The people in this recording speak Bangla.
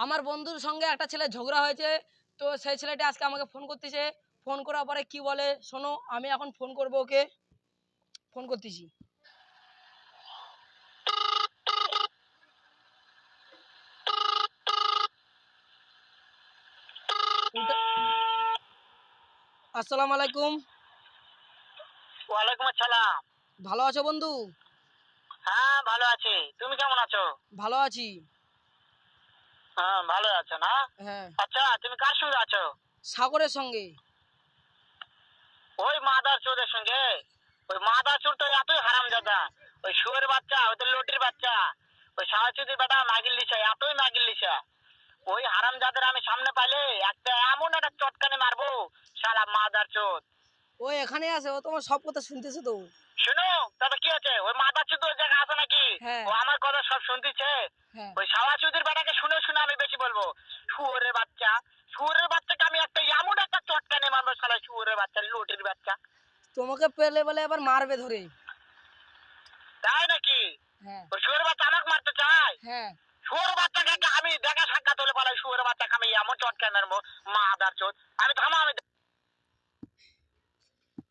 আমার বন্ধুর সঙ্গে একটা ছেলে ঝগড়া হয়েছে তো সেই ছেলেটা আজকে আমাকে ফোন করতেছে। ফোন করার পরে কি বলে? শোনো আমি এখন ফোন করব ওকে। ফোন করতেছি। আসসালামু আলাইকুম। ওয়ালাইকুম আসসালাম। ভালো আছো বন্ধু? হ্যাঁ ভালো আছি। তুমি কেমন আছো? ভালো আছি। হ্যাঁ ভালো আছো না? হ্যাঁ। আচ্ছা তুমি কার সঙ্গে আছো? সাগরের সঙ্গে। ওই মাদার চোরের সঙ্গে? ওই মাদার চোর তো এতই হারাম জাদা ওই শুয়ের বাচ্চা ওদের লটির বাচ্চা ওই সাহাচুদির বেটা মাগিল লিসা এতই মাগিল লিসা। ওই হারাম জাদের আমি সামনে পাইলে একটা এমন একটা চটকানি মারবো সারা মাদার চোর। ও এখানে আছে ও তোমার সব কথা শুনতেছে তো। শুনো তবে কি আছে ওই মাদার চোর ওই জায়গায় আছে নাকি? হ্যাঁ। ও আমার কথা সব শুনতেছে। ওই সাওয়াচুদির বেটাকে শুনে শুনে আমি বেশি বলব শুয়োরের বাচ্চা। শুয়োরের বাচ্চাকে আমি একটা এমন একটা মারবো শালা শুয়োরের বাচ্চা লোটের বাচ্চা। তোমাকে পেলে বলে আবার মারবে ধরে। তাই নাকি? হ্যাঁ। শুয়োরের বাচ্চা আমাকে মারতে চায়? হ্যাঁ। শুয়োর বাচ্চাকে আমি দেখা সাক্ষাৎ হলে বলে শুয়োর বাচ্চাকে আমি এমন মারবো মা আদার চোদ আমি থামা আমি